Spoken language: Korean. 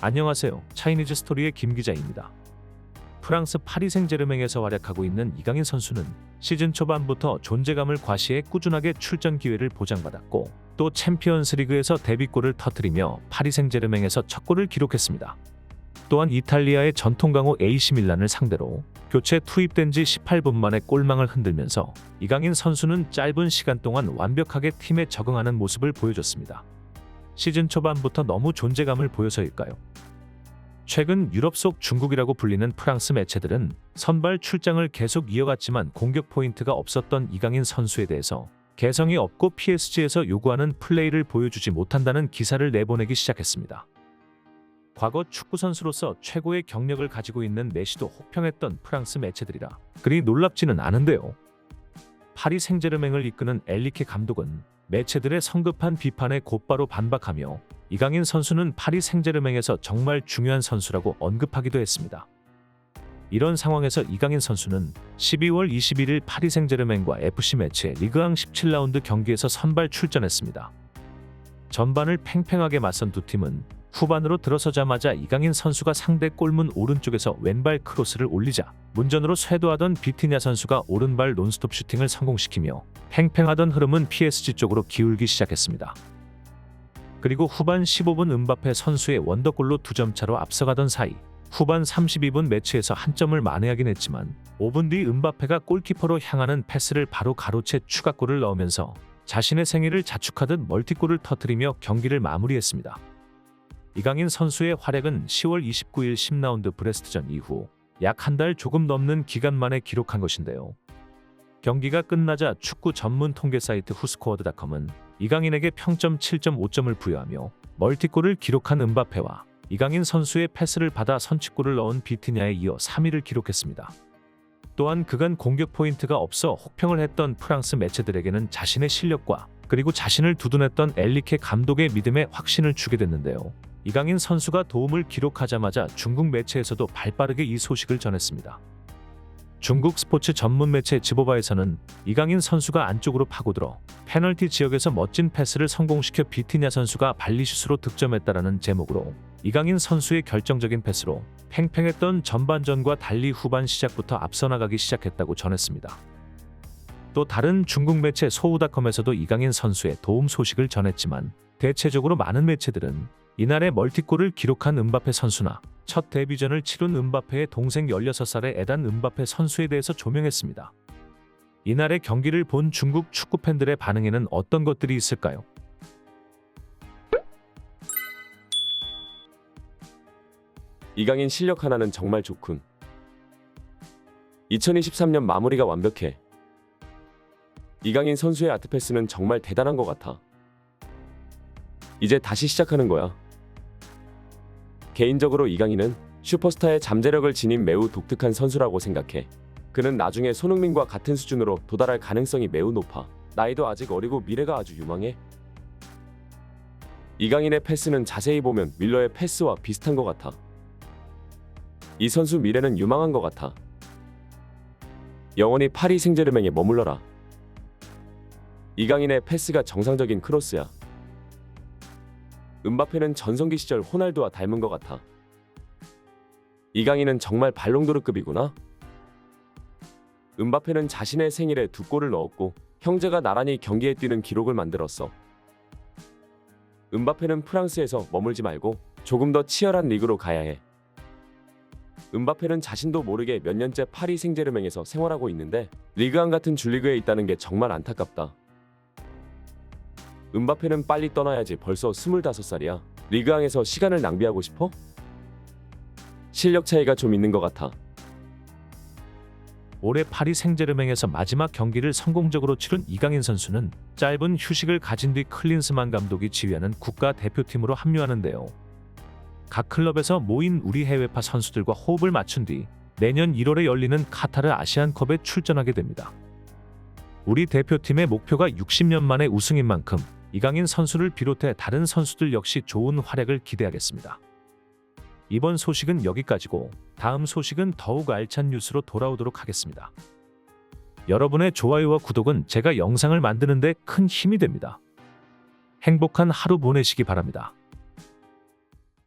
안녕하세요. 차이니즈 스토리의 김 기자입니다. 프랑스 파리 생제르맹에서 활약하고 있는 이강인 선수는 시즌 초반부터 존재감을 과시해 꾸준하게 출전 기회를 보장받았고 또 챔피언스 리그에서 데뷔골을 터뜨리며 파리 생제르맹에서 첫 골을 기록했습니다. 또한 이탈리아의 전통 강호 AC 밀란을 상대로 교체 투입된 지 18분 만에 골망을 흔들면서 이강인 선수는 짧은 시간 동안 완벽하게 팀에 적응하는 모습을 보여줬습니다. 시즌 초반부터 너무 존재감을 보여서일까요? 최근 유럽 속 중국이라고 불리는 프랑스 매체들은 선발 출장을 계속 이어갔지만 공격 포인트가 없었던 이강인 선수에 대해서 개성이 없고 PSG에서 요구하는 플레이를 보여주지 못한다는 기사를 내보내기 시작했습니다. 과거 축구 선수로서 최고의 경력을 가지고 있는 메시도 혹평했던 프랑스 매체들이라 그리 놀랍지는 않은데요. 파리 생제르맹을 이끄는 엘리케 감독은 매체들의 성급한 비판에 곧바로 반박하며 이강인 선수는 파리 생제르맹에서 정말 중요한 선수라고 언급하기도 했습니다. 이런 상황에서 이강인 선수는 12월 21일 파리 생제르맹과 FC 매치의 리그앙 17라운드 경기에서 선발 출전했습니다. 전반을 팽팽하게 맞선 두 팀은 후반으로 들어서자마자 이강인 선수가 상대 골문 오른쪽에서 왼발 크로스를 올리자 문전으로 쇄도하던 비티냐 선수가 오른발 논스톱 슈팅을 성공시키며 팽팽하던 흐름은 PSG 쪽으로 기울기 시작했습니다. 그리고 후반 15분 은바페 선수의 원더골로 두 점 차로 앞서가던 사이 후반 32분 매치에서 한 점을 만회하긴 했지만 5분 뒤 은바페가 골키퍼로 향하는 패스를 바로 가로채 추가골을 넣으면서 자신의 생일을 자축하듯 멀티골을 터뜨리며 경기를 마무리했습니다. 이강인 선수의 활약은 10월 29일 10라운드 브레스트전 이후 약 한 달 조금 넘는 기간 만에 기록한 것인데요. 경기가 끝나자 축구 전문 통계 사이트 후스코어드닷컴은 이강인에게 평점 7.5점을 부여하며 멀티골을 기록한 은바페와 이강인 선수의 패스를 받아 선취골을 넣은 비티냐에 이어 3위를 기록했습니다. 또한 그간 공격 포인트가 없어 혹평을 했던 프랑스 매체들에게는 자신의 실력과 그리고 자신을 두둔했던 엘리케 감독의 믿음에 확신을 주게 됐는데요. 이강인 선수가 도움을 기록하자마자 중국 매체에서도 발빠르게 이 소식을 전했습니다. 중국 스포츠 전문 매체 지보바에서는 이강인 선수가 안쪽으로 파고들어 페널티 지역에서 멋진 패스를 성공시켜 비티냐 선수가 발리슛으로 득점했다라는 제목으로 이강인 선수의 결정적인 패스로 팽팽했던 전반전과 달리 후반 시작부터 앞서 나가기 시작했다고 전했습니다. 또 다른 중국 매체 소우닷컴에서도 이강인 선수의 도움 소식을 전했지만 대체적으로 많은 매체들은 이날의 멀티골을 기록한 은바페 선수나 첫 데뷔전을 치룬 은바페의 동생 16살의 에단 은바페 선수에 대해서 조명했습니다. 이날의 경기를 본 중국 축구 팬들의 반응에는 어떤 것들이 있을까요? 이강인 실력 하나는 정말 좋군. 2023년 마무리가 완벽해. 이강인 선수의 아트패스는 정말 대단한 것 같아. 이제 다시 시작하는 거야. 개인적으로 이강인은 슈퍼스타의 잠재력을 지닌 매우 독특한 선수라고 생각해. 그는 나중에 손흥민과 같은 수준으로 도달할 가능성이 매우 높아. 나이도 아직 어리고 미래가 아주 유망해. 이강인의 패스는 자세히 보면 밀러의 패스와 비슷한 것 같아. 이 선수 미래는 유망한 것 같아. 영원히 파리 생제르맹에 머물러라. 이강인의 패스가 정상적인 크로스야. 은바페는 전성기 시절 호날두와 닮은 것 같아. 이강인은 정말 발롱도르급이구나. 은바페는 자신의 생일에 두 골을 넣었고 형제가 나란히 경기에 뛰는 기록을 만들었어. 은바페는 프랑스에서 머물지 말고 조금 더 치열한 리그로 가야 해. 은바페는 자신도 모르게 몇 년째 파리 생제르맹에서 생활하고 있는데 리그 안 같은 줄리그에 있다는 게 정말 안타깝다. 은바페는 빨리 떠나야지 벌써 25살이야. 리그앙에서 시간을 낭비하고 싶어? 실력 차이가 좀 있는 것 같아. 올해 파리 생제르맹에서 마지막 경기를 성공적으로 치른 이강인 선수는 짧은 휴식을 가진 뒤 클린스만 감독이 지휘하는 국가 대표팀으로 합류하는데요. 각 클럽에서 모인 우리 해외파 선수들과 호흡을 맞춘 뒤 내년 1월에 열리는 카타르 아시안컵에 출전하게 됩니다. 우리 대표팀의 목표가 60년 만에 우승인 만큼 이강인 선수를 비롯해 다른 선수들 역시 좋은 활약을 기대하겠습니다. 이번 소식은 여기까지고 다음 소식은 더욱 알찬 뉴스로 돌아오도록 하겠습니다. 여러분의 좋아요와 구독은 제가 영상을 만드는데 큰 힘이 됩니다. 행복한 하루 보내시기 바랍니다.